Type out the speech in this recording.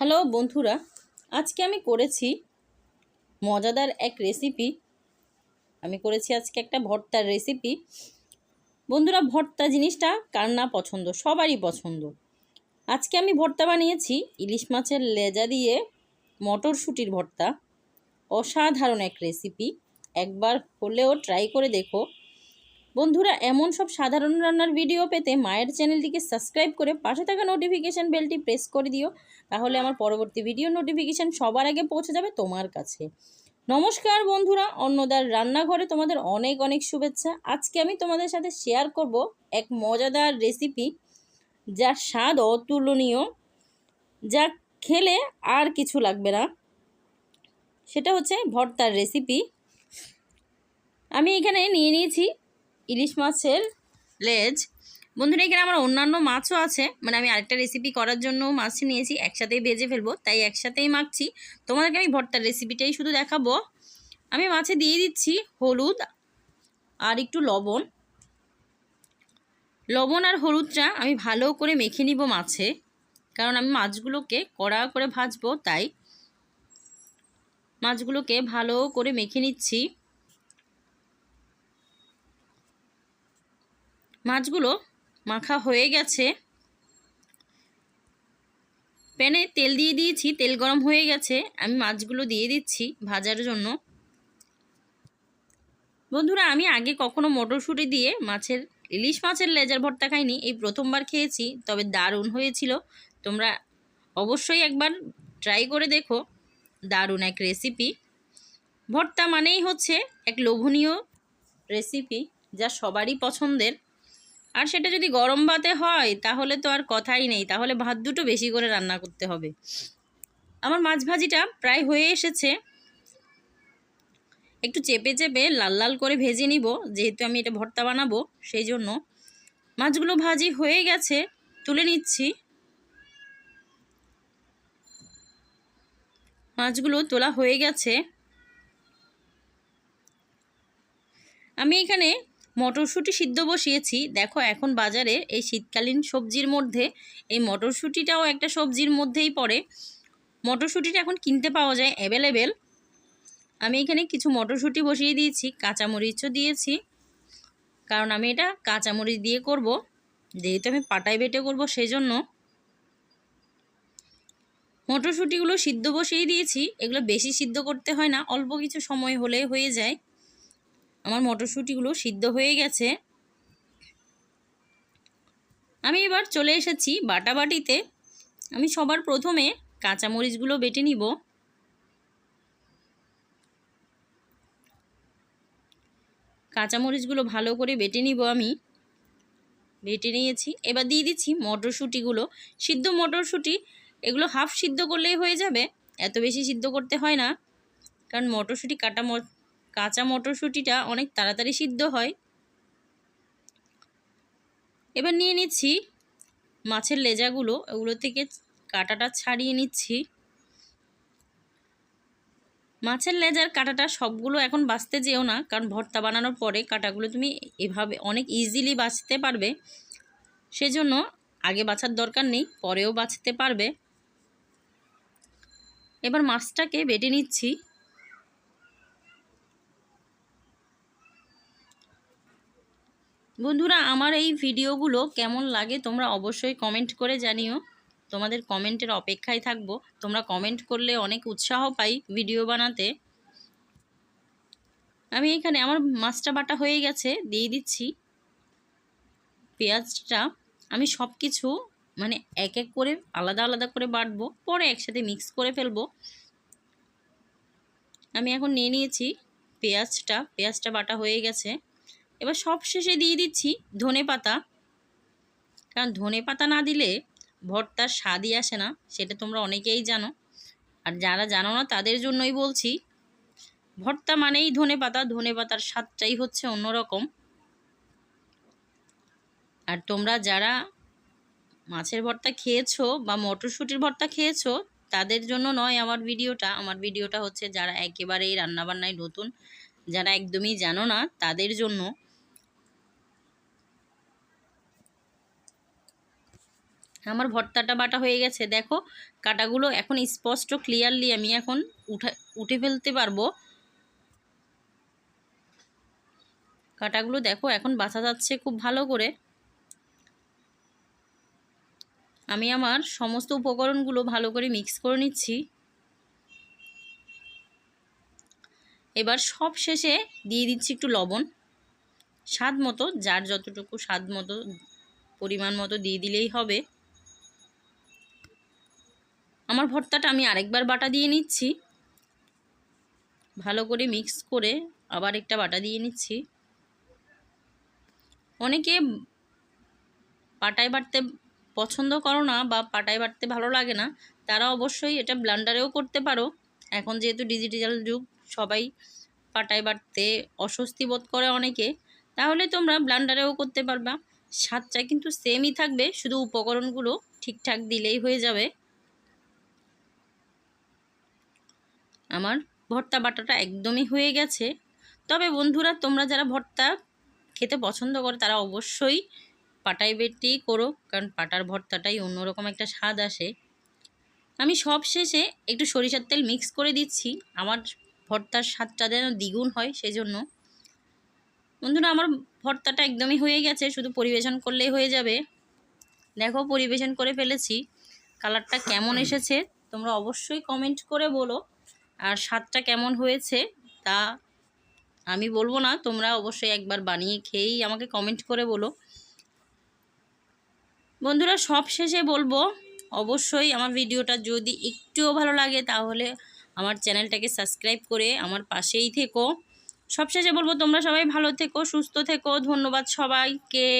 Hello বন্ধুরা, আজকে আমি করেছি মজাদার এক রেসিপি আমি করেছি আজকে একটা ভর্তার রেসিপি বন্ধুরা, ভর্তা জিনিসটা কার না পছন্দ? সবারই পছন্দ। আজকে আমি ভর্তা বানিয়েছি ইলিশ মাছের লেজা দিয়ে মটরশুঁটির ভর্তা। অসাধারণ এক রেসিপি একবার হলেও ট্রাই করে দেখো। বন্ধুরা, এমন সব সাধারণ রান্নার ভিডিও পেতে মায়ের চ্যানেলটিকে সাবস্ক্রাইব করে পাশে থাকা নোটিফিকেশান বেলটি প্রেস করে দিও। তাহলে আমার পরবর্তী ভিডিও নোটিফিকেশান সবার আগে পৌঁছে যাবে তোমার কাছে। নমস্কার বন্ধুরা, অন্নদার রান্নাঘরে তোমাদের অনেক অনেক শুভেচ্ছা। আজকে আমি তোমাদের সাথে শেয়ার করব এক মজাদার রেসিপি যার স্বাদ অতুলনীয়, যা খেলে আর কিছু লাগবে না। সেটা হচ্ছে ভর্তার রেসিপি আমি এখানে নিয়ে নিয়েছি ইলিশ মাছের লেজ। বন্ধুরা, এখানে আমার অন্যান্য মাছও আছে। মানে আমি আরেকটা রেসিপি করার জন্য মাছ নিয়েছি, একসাথেই ভেজে ফেলব, তাই একসাথেই মাখছি। তোমাদেরকে আমি ভর্তার রেসিপিটাই শুধু দেখাবো। আমি মাছে দিয়ে দিচ্ছি হলুদ আর একটু লবণ। লবণ আর হলুদটা আমি ভালো করে মেখে নিব মাছে, কারণ আমি মাছগুলোকে কড়া করে ভাজবো, তাই মাছগুলোকে ভালো করে মেখে নিচ্ছি। মাছগুলো মাখা হয়ে গেছে। প্যানে তেল দিয়ে দিয়েছি, তেল গরম হয়ে গেছে। আমি মাছগুলো দিয়ে দিচ্ছি ভাজার জন্য। বন্ধুরা, আমি আগে কখনো মটরশুঁটি দিয়ে মাছের, ইলিশ মাছের লেজার ভর্তা খাইনি। এই প্রথমবার খেয়েছি, তবে দারুণ হয়েছিল। তোমরা অবশ্যই একবার ট্রাই করে দেখো। দারুণ এক রেসিপি। ভর্তা মানেই হচ্ছে এক লোভনীয় রেসিপি যা সবারই পছন্দের। আর সেটা যদি গরম ভাতে হয়, তাহলে তো আর কথাই নেই। তাহলে ভাত দুটো বেশি করে রান্না করতে হবে। আমার মাছ ভাজিটা প্রায় হয়ে এসেছে। একটু চেপে চেপে লাল লাল করে ভেজে নিব, যেহেতু আমি এটা ভর্তা বানাবো, সেই জন্য। মাছগুলো ভাজি হয়ে গেছে, তুলে নিচ্ছি। মাছগুলো তোলা হয়ে গেছে। আমি এখানে মটরশুঁটি সিদ্ধ বসিয়েছি। দেখো, এখন বাজারে এই শীতকালীন সবজির মধ্যে, এই মটরশুঁটিটাও একটা সবজির মধ্যেই পড়ে। মটরশুঁটিটা এখন কিনতে পাওয়া যায় অ্যাভেলেবেল আমি এখানে কিছু মটরশুঁটি বসিয়ে দিয়েছি, কাঁচামরিচও দিয়েছি। কারণ আমি এটা কাঁচামরিচ দিয়ে করব। যেহেতু আমি পাটায় বেটে করব সেই জন্য মটরশুঁটিগুলো সিদ্ধ বসিয়ে দিয়েছি। এগুলো বেশি সিদ্ধ করতে হয় না, অল্প কিছু সময় হলে হয়ে যায়। আমার মটরশুঁটিগুলো সিদ্ধ হয়ে গেছে। আমি এবার চলে এসেছি বাটাবাটিতে। আমি সবার প্রথমে কাঁচামরিচগুলো বেটে নিব। কাঁচামরিচগুলো ভালো করে বেটে নিব আমি। বেটে নিয়েছি। এবার দিয়ে দিচ্ছি মটরশুঁটিগুলো। সিদ্ধ মটরশুঁটি, এগুলো হাফ সিদ্ধ করলেই হয়ে যাবে। এত বেশি সিদ্ধ করতে হয় না। কারণ মটরশুঁটি কাটা কাঁচা মটরশুঁটিটা অনেক তাড়াতাড়ি সিদ্ধ হয়। এবার নিয়ে নিচ্ছি মাছের লেজাগুলো, ওগুলো থেকে কাটাটা ছাড়িয়ে নিচ্ছি। মাছের লেজার, কাটাটা সবগুলো এখন বাঁচতে যেও না, কারণ ভর্তা বানানোর পরে কাটাগুলো তুমি এভাবে অনেক ইজিলি বাঁচতে পারবে। সেজন্য আগে বাছার দরকার নেই, পরেও বাঁচতে পারবে। এবার মাছটাকে বেটে নিচ্ছি। বন্ধুরা, আমার এই ভিডিওগুলো কেমন লাগে তোমরা অবশ্যই কমেন্ট করে জানিও। তোমাদের কমেন্টের অপেক্ষায় থাকব। তোমরা কমেন্ট করলে অনেক উৎসাহ পাই ভিডিও বানাতে। আমি এখানে আমার মাছটা বাটা হয়ে গেছে, দিয়ে দিচ্ছি পেঁয়াজটা। আমি সব কিছু মানে এক এক করে আলাদা আলাদা করে বাটবো, পরে একসাথে মিক্স করে ফেলব। আমি এখন নিয়ে নিয়েছি পেঁয়াজটা পেঁয়াজটা বাটা হয়ে গেছে। এবার সব শেষে দিয়ে দিচ্ছি ধনে পাতা। কারণ ধনে পাতা না দিলে ভর্তার স্বাদই আসে না, সেটা তোমরা অনেকেই জানো। আর যারা জানো না, তাদের জন্যই বলছি, ভর্তা মানেই ধনে পাতা, ধনে পাতার স্বাদটাই হচ্ছে অন্যরকম। আর তোমরা যারা মাছের ভর্তা খেয়েছো বা মটরশুঁটির ভর্তা খেয়েছো, তাদের জন্য নয় আমার ভিডিওটা। আমার ভিডিওটা হচ্ছে যারা একেবারেই রান্নাবান্নায় নতুন, যারা একদমই জানো না, তাদের জন্য আমার ভর্তাটা বাটা হয়ে গেছে। দেখো, কাটাগুলো এখন স্পষ্ট ক্লিয়ারলি আমি এখন উঠে উঠে ফেলতে পারব। কাটাগুলো দেখো, এখন বাছা যাচ্ছে খুব ভালো করে। আমি আমার সমস্ত উপকরণগুলো ভালো করে মিক্স করে নিচ্ছি। এবার সব শেষে দিয়ে দিচ্ছি একটু লবণ। স্বাদ মতো, যার যতটুকু স্বাদ মতো, পরিমাণ মতো দিয়ে দিলেই হবে। আমার ভর্তাটা আমি আরেকবার বাটা দিয়ে নিচ্ছি। ভালো করে মিক্স করে আবার একটা বাটা দিয়ে নিচ্ছি। অনেকে পাটায় বাটতে পছন্দ করো না বা পাটায় বাটতে ভালো লাগে না, তারা অবশ্যই এটা ব্লান্ডারেও করতে পারো। এখন যেহেতু ডিজিটাল যুগ, সবাই পাটায় বাটতে অস্বস্তি বোধ করে অনেকে, তাহলে তোমরা ব্লান্ডারেও করতে পারবা। স্বাদটা কিন্তু সেমই থাকবে, শুধু উপকরণগুলো ঠিকঠাক দিলেই হয়ে যাবে। আমার ভর্তা বাটাটা একদমই হয়ে গেছে। তবে বন্ধুরা, তোমরা যারা ভর্তা খেতে পছন্দ করো, তারা অবশ্যই পাটাই বেটেই করো, কারণ পাটার ভর্তাটাই অন্যরকম একটা স্বাদ আসে। আমি সব শেষে একটু সরিষার তেল মিক্স করে দিচ্ছি। আমার ভর্তার স্বাদটা যেন দ্বিগুণ হয় সেই জন্য বন্ধুরা, আমার ভর্তাটা একদমই হয়ে গেছে, শুধু পরিবেশন করলেই হয়ে যাবে। দেখো, পরিবেশন করে ফেলেছি। কালারটা কেমন এসেছে, তোমরা অবশ্যই কমেন্ট করে বলো। আর স্বাদটা কেমন হয়েছে তা আমি বলব না, তোমরা অবশ্যই একবার বানিয়ে খেয়েই আমাকে কমেন্ট করে বলো। বন্ধুরা, সব শেষে বলব, অবশ্যই আমার ভিডিওটা যদি একটুও ভালো লাগে তাহলে আমার চ্যানেলটাকে সাবস্ক্রাইব করে আমার পাশেই থেকো। সবশেষে বলব, তোমরা সবাই ভালো থেকো, সুস্থ থেকো, ধন্যবাদ সবাইকে।